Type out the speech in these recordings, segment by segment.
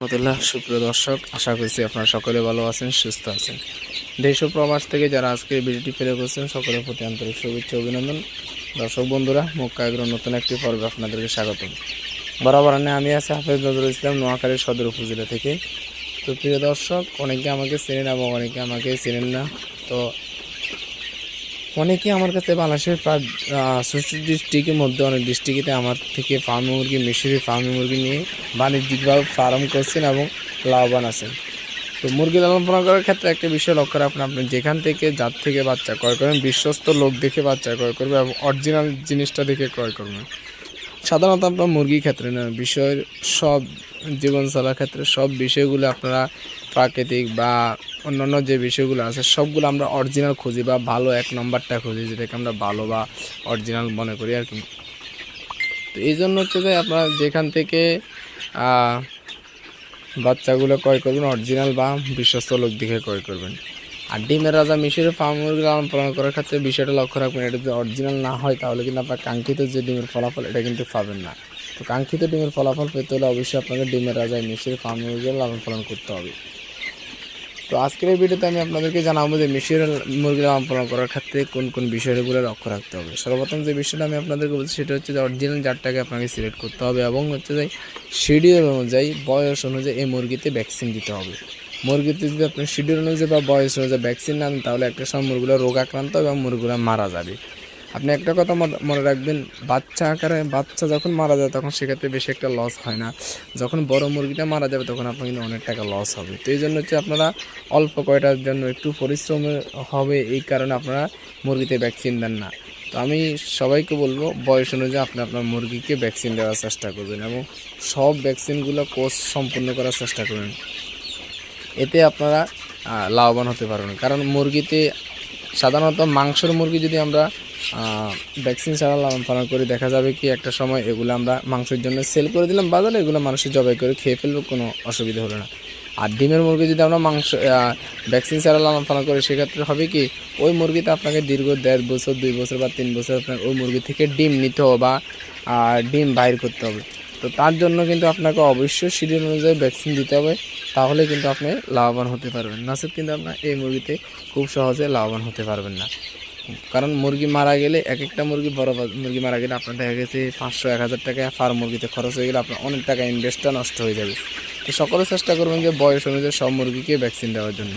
রহমতুল্লাহ, সুপ্রিয় দর্শক, আশা করছি আপনারা সকলে ভালো আছেন, সুস্থ আছেন। দেশ প্রবাস থেকে যারা আজকে ভিডিওটি ফেলে করছেন সকলের প্রতি আন্তরিক শুভেচ্ছা অভিনন্দন। দর্শক বন্ধুরা, মক্কা এগ্রো নতুন একটি পর্বে আপনাদেরকে স্বাগতম। বরাবর আমি আছি হাফেজ নজরুল ইসলাম, নোয়াখালী সদর উপজেলা থেকে। তো প্রিয় দর্শক, অনেকে আমাকে চেনেন এবং অনেকে আমাকে চেনেন না। তো অনেকে আমার কাছে বাংলাদেশের প্রায় ডিস্ট্রিক্টের মধ্যে, অনেক ডিস্ট্রিক্টে আমার থেকে ফার্মি মুরগি, মিশরি ফার্মি মুরগি নিয়ে বাণিজ্যিকভাবে ফার্ম করছেন এবং লাভবান আছেন। তো মুরগি লালন পালন করার ক্ষেত্রে একটা বিষয় লক্ষ্য রাখবেন, আপনি যেখান থেকে যার থেকে বাচ্চা ক্রয় করবেন, বিশ্বস্ত লোক দেখে বাচ্চা ক্রয় করবে এবং অরিজিনাল জিনিসটা দেখে ক্রয় করবেন। সাধারণত আপনার মুরগির ক্ষেত্রে না, বিষয়ের সব জীবন চলার ক্ষেত্রে সব বিষয়গুলো আপনারা প্রাকৃতিক বা অন্যান্য যে বিষয়গুলো আছে, সবগুলো আমরা অরিজিনাল খুঁজি বা ভালো এক নম্বরটা খুঁজি যেটাকে আমরা ভালো বা অরিজিনাল মনে করি আর কি। তো এই জন্য হচ্ছে যে আপনারা যেখান থেকে বাচ্চাগুলো ক্রয় করবেন অরিজিনাল বা বিশ্বস্ত লোক দেখে ক্রয় করবেন। আর ডিমের রাজা মিশরের ফার্ম মুরগি লালন পালন করার ক্ষেত্রে বিষয়টা লক্ষ্য রাখবেন, এটা যদি অরিজিনাল না হয়, তাহলে কিন্তু আপনার কাঙ্ক্ষিত যে ডিমের ফলাফল, এটা কিন্তু পাবেন না। তো কাঙ্ক্ষিত ডিমের ফলাফল পেতে হলে অবশ্যই আপনাকে ডিমের রাজায় মিশরের ফার্ম মুরগি লালন পালন করতে হবে। তো আজকের এই ভিডিওতে আমি আপনাদেরকে জানাব যে মিশরের মুরগি লালন পালন করার ক্ষেত্রে কোন কোন বিষয়গুলো লক্ষ্য রাখতে হবে। সর্বপ্রথম যে বিষয়টা আমি আপনাদেরকে বলছি, সেটা হচ্ছে যে অরিজিনাল জাতটাকে আপনাকে সিলেক্ট করতে হবে এবং হচ্ছে যে শিডিউল অনুযায়ী বয়স অনুযায়ী এই মুরগিতে ভ্যাকসিন দিতে হবে। মুরগিতে যদি আপনি শিডিউল অনুযায়ী বা বয়স অনুযায়ী ভ্যাকসিন না তাহলে একটা সময় মুরগিগুলো রোগ আক্রান্ত হবে এবং মুরগিগুলো মারা যাবে। আপনি একটা কথা মনে রাখবেন, বাচ্চা আকারে বাচ্চা যখন মারা যায়, তখন সেক্ষেত্রে বেশি একটা লস হয় না। যখন বড় মুরগিটা মারা যাবে, তখন আপনার কিন্তু অনেক টাকা লস হবে। তো এই জন্য হচ্ছে আপনারা অল্প কয়টার জন্য একটু পরিশ্রম হবে, এই কারণে আপনারা মুরগিতে ভ্যাকসিন দেন না। তো আমি সবাইকে বলব, বয়স অনুযায়ী আপনি আপনার মুরগিকে ভ্যাকসিন দেওয়ার চেষ্টা করবেন এবং সব ভ্যাকসিনগুলো কোর্স সম্পূর্ণ করার চেষ্টা করবেন। এতে আপনারা লাভবান হতে পারবেন। কারণ মুরগিতে সাধারণত মাংসর মুরগি যদি আমরা ভ্যাকসিন ছাড়া লালন পালন করি, দেখা যাবে কি একটা সময় এগুলো আমরা মাংসের জন্য সেল করে দিলাম বাজারে, এগুলো মানুষের জবাই করে খেয়ে ফেলবে, কোনো অসুবিধা হলো না। আর ডিমের মুরগি যদি আমরা মাংস ভ্যাকসিন ছাড়া লালন পালন করি, সেক্ষেত্রে হবে কি, ওই মুরগিতে আপনাকে দীর্ঘ দেড় বছর, দুই বছর বা তিন বছর আপনার ওই মুরগি থেকে ডিম নিতে হবে বা ডিম বাইর করতে হবে। তো তার জন্য কিন্তু আপনাকে অবশ্যই শিডিউল অনুযায়ী ভ্যাকসিন দিতে হবে। তাহলে কিন্তু আপনি লাভবান হতে পারবেন। নাচের কিন্তু আপনার এই মুরগিতে খুব সহজে লাভবান হতে পারবেন না। কারণ মুরগি মারা গেলে এক একটা মুরগি, বড় মুরগি মারা গেলে আপনার দেখা গেছে পাঁচশো, এক হাজার টাকা ফার্ম মুরগিতে খরচ হয়ে গেলে আপনার অনেক টাকা ইনভেস্টটা নষ্ট হয়ে যাবে। তো সকলে চেষ্টা করবেন যে বয়স অনুযায়ী সব মুরগিকে ভ্যাকসিন দেওয়ার জন্য।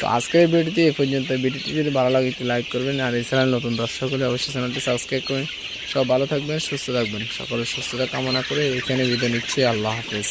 তো আজকের ভিডিওটি এই পর্যন্ত। ভিডিওটি যদি ভালো লাগে একটু লাইক করবেন আর এই চ্যানেল নতুন দর্শক হলে অবশ্যই চ্যানেলটি সাবস্ক্রাইব করবেন। সব ভালো থাকবেন, সুস্থ থাকবেন। সকলের সুস্থতা কামনা করে এখানে বিদায় নিচ্ছি। আল্লাহ হাফিজ।